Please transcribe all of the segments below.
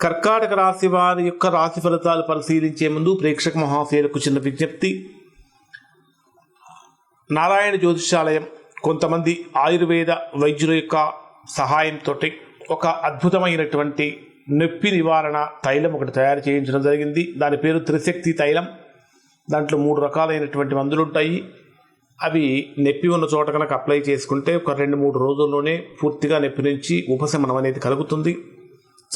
కర్కాటక రాశి వారి యొక్క రాశి ఫలితాలు పరిశీలించే ముందు ప్రేక్షక మహాశయులకు చిన్న విజ్ఞప్తి. నారాయణ జ్యోతిషాలయం కొంతమంది ఆయుర్వేద వైద్యుల యొక్క సహాయంతో ఒక అద్భుతమైనటువంటి నొప్పి నివారణ తైలం ఒకటి తయారు చేయించడం జరిగింది. దాని పేరు త్రిశక్తి తైలం. దాంట్లో మూడు రకాలైనటువంటి మందులు ఉంటాయి. అవి నొప్పి ఉన్న చోట కనుక అప్లై చేసుకుంటే ఒక రెండు మూడు రోజుల్లోనే పూర్తిగా నొప్పి నుంచి ఉపశమనం అనేది కలుగుతుంది.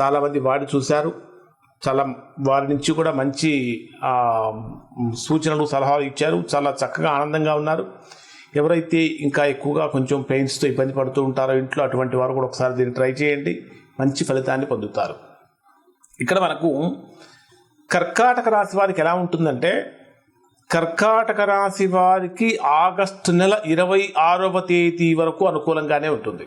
చాలామంది వాడి చూశారు. చాలా వారి నుంచి కూడా మంచి సూచనలు సలహాలు ఇచ్చారు. చాలా చక్కగా ఆనందంగా ఉన్నారు. ఎవరైతే ఇంకా ఎక్కువగా కొంచెం పెయిన్స్తో ఇబ్బంది పడుతూ ఉంటారో ఇంట్లో అటువంటి వారు కూడా ఒకసారి దీన్ని ట్రై చేయండి. మంచి ఫలితాన్ని పొందుతారు. ఇక్కడ మనకు కర్కాటక రాశి వారికి ఎలా ఉంటుందంటే కర్కాటక రాశి వారికి ఆగస్టు నెల ఇరవై ఆరవ తేదీ వరకు అనుకూలంగానే ఉంటుంది.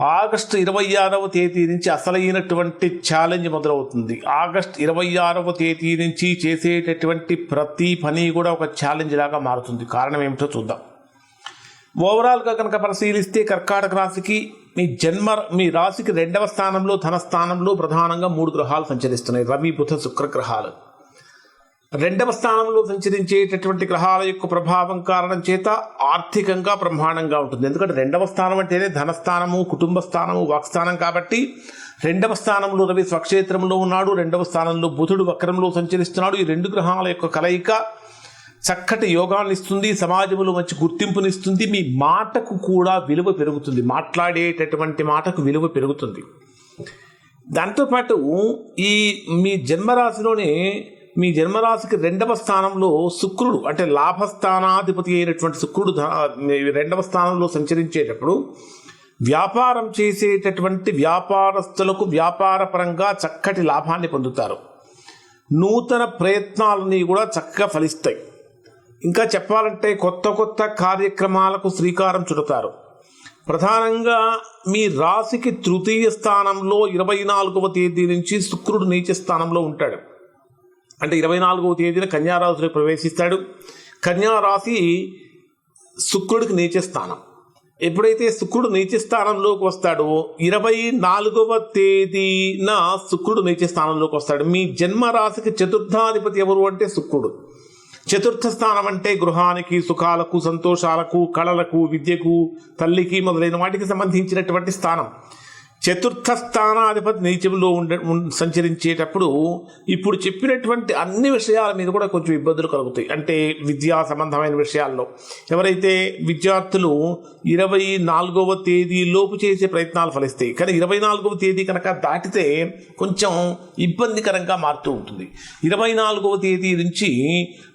ఆగస్టు ఇరవై ఆరవ తేదీ నుంచి అసలైనటువంటి ఛాలెంజ్ మొదలవుతుంది. ఆగస్ట్ ఇరవై ఆరవ తేదీ నుంచి చేసేటటువంటి ప్రతి పని కూడా ఒక ఛాలెంజ్ లాగా మారుతుంది. కారణం ఏమిటో చూద్దాం. ఓవరాల్గా కనుక పరిశీలిస్తే కర్కాటక రాశికి మీ జన్మ మీ రాశికి రెండవ స్థానంలో ధన స్థానంలో ప్రధానంగా మూడు గ్రహాలు సంచరిస్తున్నాయి. రవి బుధ శుక్ర గ్రహాలు. రెండవ స్థానంలో సంచరించేటటువంటి గ్రహాల యొక్క ప్రభావం కారణం చేత ఆర్థికంగా బ్రహ్మాండంగా ఉంటుంది. ఎందుకంటే రెండవ స్థానం అంటేనే ధనస్థానము కుటుంబ స్థానము వాక్స్థానం కాబట్టి రెండవ స్థానంలో రవి స్వక్షేత్రంలో ఉన్నాడు రెండవ స్థానంలో బుధుడు వక్రంలో సంచరిస్తున్నాడు. ఈ రెండు గ్రహాల యొక్క కలయిక చక్కటి యోగాన్ని ఇస్తుంది సమాజంలో మంచి గుర్తింపునిస్తుంది మీ మాటకు కూడా విలువ పెరుగుతుంది. మాట్లాడేటటువంటి మాటకు విలువ పెరుగుతుంది. దాంతోపాటు ఈ మీ జన్మరాశిలోనే మీ జన్మరాశికి రెండవ స్థానంలో శుక్రుడు అంటే లాభస్థానాధిపతి అయినటువంటి శుక్రుడు రెండవ స్థానంలో సంచరించేటప్పుడు వ్యాపారం చేసేటటువంటి వ్యాపారస్తులకు వ్యాపారపరంగా చక్కటి లాభాన్ని పొందుతారు. నూతన ప్రయత్నాలని కూడా చక్కగా ఫలిస్తాయి. ఇంకా చెప్పాలంటే కొత్త కొత్త కార్యక్రమాలకు శ్రీకారం చుడతారు. ప్రధానంగా మీ రాశికి తృతీయ స్థానంలో ఇరవై నాలుగవ తేదీ నుంచి శుక్రుడు నీచ స్థానంలో ఉంటాడు. అంటే ఇరవై నాలుగవ తేదీన కన్యారాశిలో ప్రవేశిస్తాడు. కన్యారాశి శుక్రుడికి నీచ స్థానం. ఎప్పుడైతే శుక్రుడు నీచ స్థానంలోకి వస్తాడో ఇరవై నాలుగవ తేదీన శుక్రుడు నీచ స్థానంలోకి వస్తాడు. మీ జన్మరాశికి చతుర్థాధిపతి ఎవరు అంటే శుక్రుడు. చతుర్థ స్థానం అంటే గృహానికి సుఖాలకు సంతోషాలకు కళలకు విద్యకు తల్లికి మొదలైన వాటికి సంబంధించినటువంటి స్థానం. చతుర్థ స్థానాధిపతి నీచంలో ఉండే సంచరించేటప్పుడు ఇప్పుడు చెప్పినటువంటి అన్ని విషయాల మీద కూడా కొంచెం ఇబ్బందులు కలుగుతాయి. అంటే విద్యా సంబంధమైన విషయాల్లో. ఎవరైతే విద్యార్థులు ఇరవై నాలుగవ తేదీ లోపు చేసే ప్రయత్నాలు ఫలిస్తాయి. కానీ ఇరవై నాలుగవ తేదీ కనుక దాటితే కొంచెం ఇబ్బందికరంగా మారుతూ ఉంటుంది. ఇరవై నాలుగవ తేదీ నుంచి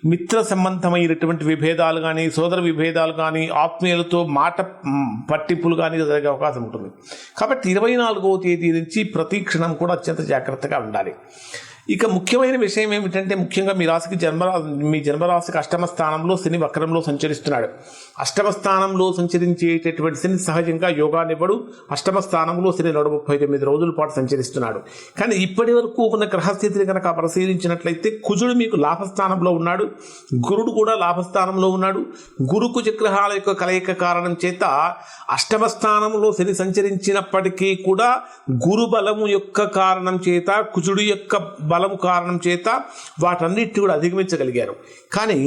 మిత్ర సంబంధమైనటువంటి విభేదాలు కానీ సోదర విభేదాలు కానీ ఆత్మీయులతో మాట పట్టింపులు కానీ జరిగే అవకాశం ఉంటుంది. కాబట్టి ఇరవై నాలుగవ తేదీ నుంచి ప్రతి క్షణం కూడా అత్యంత జాగ్రత్తగా ఉండాలి. ఇక ముఖ్యమైన విషయం ఏమిటంటే ముఖ్యంగా మీ రాశికి జన్మరా మీ జన్మరాశికి అష్టమ స్థానంలో శని వక్రంలో సంచరిస్తున్నాడు. అష్టమ స్థానంలో సంచరించేటటువంటి శని సహజంగా యోగానివ్వడు అష్టమ స్థానంలో శని నూట ముప్పై తొమ్మిది రోజుల పాటు సంచరిస్తున్నాడు. కానీ ఇప్పటి వరకు ఉన్న గ్రహస్థితిని కనుక పరిశీలించినట్లయితే కుజుడు మీకు లాభస్థానంలో ఉన్నాడు. గురుడు కూడా లాభస్థానంలో ఉన్నాడు. గురు కుజగ్రహాల యొక్క కలయిక కారణం చేత అష్టమ స్థానంలో శని సంచరించినప్పటికీ కూడా గురు బలము యొక్క కారణం చేత కుజుడు యొక్క బలము కారణం చేత వాటన్నిటి కూడా అధిగమించగలిగారు. కానీ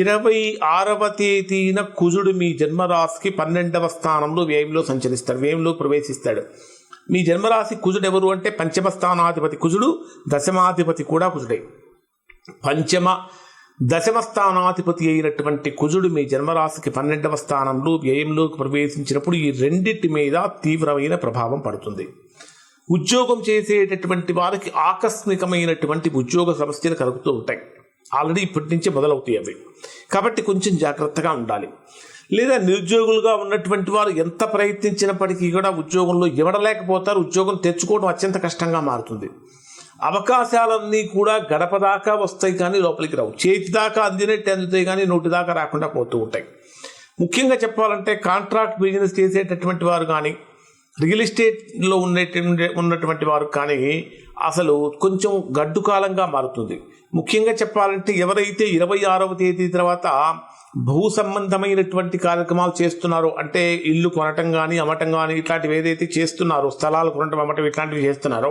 ఇరవై ఆరవ తేదీన కుజుడు మీ జన్మరాశికి పన్నెండవ స్థానంలో వ్యయంలో సంచరిస్తాడు వ్యయంలో ప్రవేశిస్తాడు. మీ జన్మరాశి కుజుడు ఎవరు అంటే పంచమ స్థానాధిపతి కుజుడు దశమాధిపతి కూడా కుజుడే. పంచమ దశమ స్థానాధిపతి అయినటువంటి కుజుడు మీ జన్మరాశికి పన్నెండవ స్థానంలో వ్యయంలోకి ప్రవేశించినప్పుడు ఈ రెండింటి మీద తీవ్రమైన ప్రభావం పడుతుంది. ఉద్యోగం చేసేటటువంటి వారికి ఆకస్మికమైనటువంటి ఉద్యోగ సమస్యలు కలుగుతూ ఉంటాయి. ఆల్రెడీ ఇప్పటి నుంచే మొదలవుతాయి అవి. కాబట్టి కొంచెం జాగ్రత్తగా ఉండాలి. లేదా నిరుద్యోగులుగా ఉన్నటువంటి వారు ఎంత ప్రయత్నించినప్పటికీ కూడా ఉద్యోగంలో ఇవ్వడలేకపోతారు. ఉద్యోగం తెచ్చుకోవడం అత్యంత కష్టంగా మారుతుంది. అవకాశాలన్నీ కూడా గడప దాకా వస్తాయి కానీ లోపలికి రావు. చేతి దాకా అందినట్టు అందుతాయి కానీ నోటి దాకా రాకుండా పోతూ ఉంటాయి. ముఖ్యంగా చెప్పాలంటే కాంట్రాక్ట్ బిజినెస్ చేసేటటువంటి వారు కానీ రియల్ ఎస్టేట్లో ఉండే ఉన్నటువంటి వారు కానీ అసలు కొంచెం గడ్డు కాలంగా మారుతుంది. ముఖ్యంగా చెప్పాలంటే ఎవరైతే ఇరవై ఆరవ తేదీ తర్వాత భూ సంబంధమైనటువంటి కార్యక్రమాలు చేస్తున్నారో అంటే ఇల్లు కొనటం కానీ అమ్మటం కానీ ఇట్లాంటివి ఏదైతే చేస్తున్నారో స్థలాలు కొనటం అమ్మటం ఇట్లాంటివి చేస్తున్నారో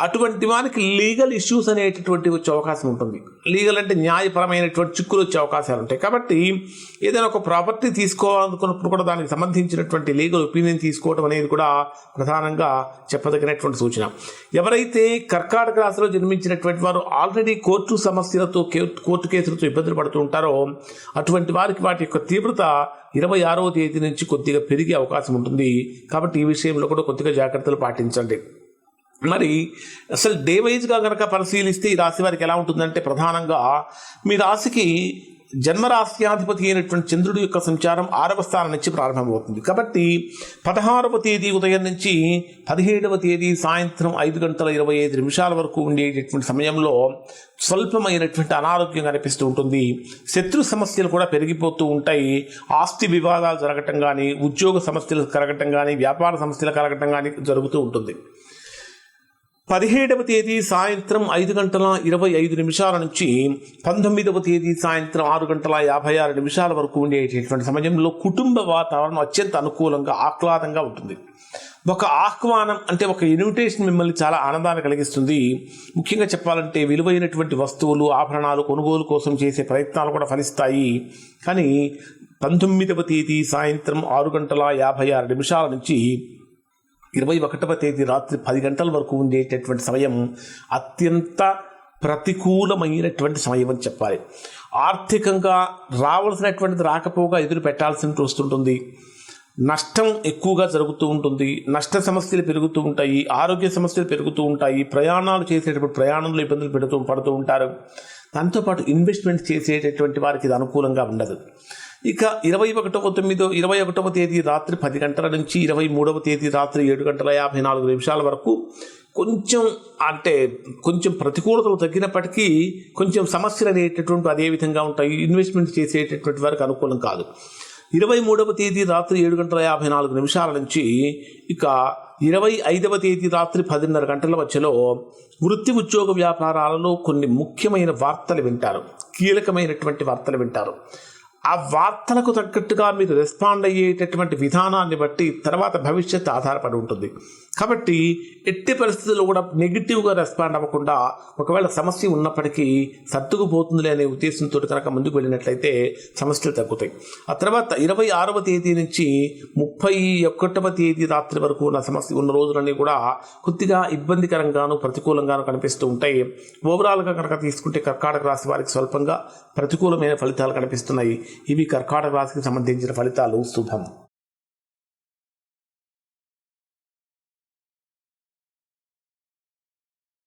అటువంటి వారికి లీగల్ ఇష్యూస్ అనేటటువంటి వచ్చే అవకాశం ఉంటుంది. లీగల్ అంటే న్యాయపరమైనటువంటి చిక్కులు వచ్చే అవకాశాలు ఉంటాయి. కాబట్టి ఏదైనా ఒక ప్రాపర్టీ తీసుకోవాలనుకున్నప్పుడు కూడా దానికి సంబంధించినటువంటి లీగల్ ఒపీనియన్ తీసుకోవడం అనేది కూడా ప్రధానంగా చెప్పదగినటువంటి సూచన. ఎవరైతే కర్కాటక రాశిలో జన్మించినటువంటి వారు ఆల్రెడీ కోర్టు సమస్యలతో కే- కోర్టు కేసులతో ఇబ్బందులు పడుతూ ఉంటారో అటువంటి వారికి వాటి యొక్క తీవ్రత ఇరవై ఆరవ తేదీ నుంచి కొద్దిగా పెరిగే అవకాశం ఉంటుంది. కాబట్టి ఈ విషయంలో కూడా కొద్దిగా జాగ్రత్తలు పాటించండి. మరి అసలు డే వైజ్గా కనుక పరిశీలిస్తే ఈ రాశి వారికి ఎలా ఉంటుందంటే ప్రధానంగా మీ రాశికి జన్మరాశ్యాధిపతి అయినటువంటి చంద్రుడి యొక్క సంచారం ఆరవ స్థానం నుంచి ప్రారంభమవుతుంది. కాబట్టి పదహారవ తేదీ ఉదయం నుంచి పదిహేడవ తేదీ సాయంత్రం ఐదు గంటల ఇరవై ఐదు నిమిషాల వరకు ఉండేటటువంటి సమయంలో స్వల్పమైనటువంటి అనారోగ్యం కనిపిస్తూ ఉంటుంది. శత్రు సమస్యలు కూడా పెరిగిపోతూ ఉంటాయి. ఆస్తి వివాదాలు జరగటం కానీ ఉద్యోగ సమస్యలు కలగటం కానీ వ్యాపార సమస్యలు కలగటం కానీ జరుగుతూ ఉంటుంది. పదిహేడవ తేదీ సాయంత్రం ఐదు గంటల ఇరవై ఐదు నిమిషాల నుంచి పంతొమ్మిదవ తేదీ సాయంత్రం ఆరు గంటల యాభై ఆరు నిమిషాల వరకు ఉండేటటువంటి సమయంలో కుటుంబ వాతావరణం అత్యంత అనుకూలంగా ఆహ్లాదంగా ఉంటుంది. ఒక ఆహ్వానం అంటే ఒక ఇన్విటేషన్ మిమ్మల్ని చాలా ఆనందాన్ని కలిగిస్తుంది. ముఖ్యంగా చెప్పాలంటే విలువైనటువంటి వస్తువులు ఆభరణాలు కొనుగోలు కోసం చేసే ప్రయత్నాలు కూడా ఫలిస్తాయి. కానీ పంతొమ్మిదవ తేదీ సాయంత్రం ఆరు గంటల యాభై ఆరు నిమిషాల నుంచి ఇరవై ఒకటవ తేదీ రాత్రి పది గంటల వరకు ఉండేటటువంటి సమయం అత్యంత ప్రతికూలమైనటువంటి సమయం అని చెప్పాలి. ఆర్థికంగా రావాల్సినటువంటిది రాకపోగా ఎదురు పెట్టాల్సి వస్తుంటుంది. నష్టం ఎక్కువగా జరుగుతూ ఉంటుంది. నష్ట సమస్యలు పెరుగుతూ ఉంటాయి. ఆరోగ్య సమస్యలు పెరుగుతూ ఉంటాయి. ప్రయాణాలు చేసేటప్పుడు ప్రయాణంలో ఇబ్బందులు పెడుతూ పడుతూ ఉంటారు. దాంతోపాటు ఇన్వెస్ట్మెంట్ చేసేటటువంటి వారికి ఇది అనుకూలంగా ఉండదు. ఇక ఇరవై ఒకటవ తొమ్మిదో ఇరవై ఒకటవ తేదీ రాత్రి పది గంటల నుంచి ఇరవై మూడవ తేదీ రాత్రి ఏడు గంటల యాభై నాలుగు నిమిషాల వరకు కొంచెం అంటే కొంచెం ప్రతికూలతలు తగ్గినప్పటికీ కొంచెం సమస్యలు అనేటటువంటి అదే విధంగా ఉంటాయి. ఇన్వెస్ట్మెంట్ చేసేటటువంటి వారికి అనుకూలం కాదు. ఇరవై మూడవ తేదీ రాత్రి ఏడు గంటల యాభై నాలుగు నిమిషాల నుంచి ఇక ఇరవై ఐదవ తేదీ రాత్రి పదిన్నర గంటల మధ్యలో వృత్తి ఉద్యోగ వ్యాపారాలలో కొన్ని ముఖ్యమైన వార్తలు వింటారు. కీలకమైనటువంటి వార్తలు వింటారు. ఆ వార్తలకు తగ్గట్టుగా మీరు రెస్పాండ్ అయ్యేటటువంటి విధానాన్ని బట్టి తర్వాత భవిష్యత్తు ఆధారపడి ఉంటుంది. కాబట్టి ఎట్టి పరిస్థితుల్లో కూడా నెగిటివ్గా రెస్పాండ్ అవ్వకుండా ఒకవేళ సమస్య ఉన్నప్పటికీ సర్దుకుపోతుందిలే అనే ఉద్దేశంతో కనుక ముందుకు వెళ్ళినట్లయితే సమస్యలు తగ్గుతాయి. ఆ తర్వాత ఇరవై ఆరవ తేదీ నుంచి ముప్పై ఒకటవ తేదీ రాత్రి వరకు ఉన్న సమస్య ఉన్న రోజులన్నీ కూడా కొద్దిగా ఇబ్బందికరంగాను ప్రతికూలంగాను కనిపిస్తూ ఉంటాయి. ఓవరాల్గా కనుక తీసుకుంటే కర్కాటక రాశి వారికి స్వల్పంగా ప్రతికూలమైన ఫలితాలు కనిపిస్తున్నాయి. ఇవి కర్కాటక రాశికి సంబంధించిన ఫలితాలు. శుభం.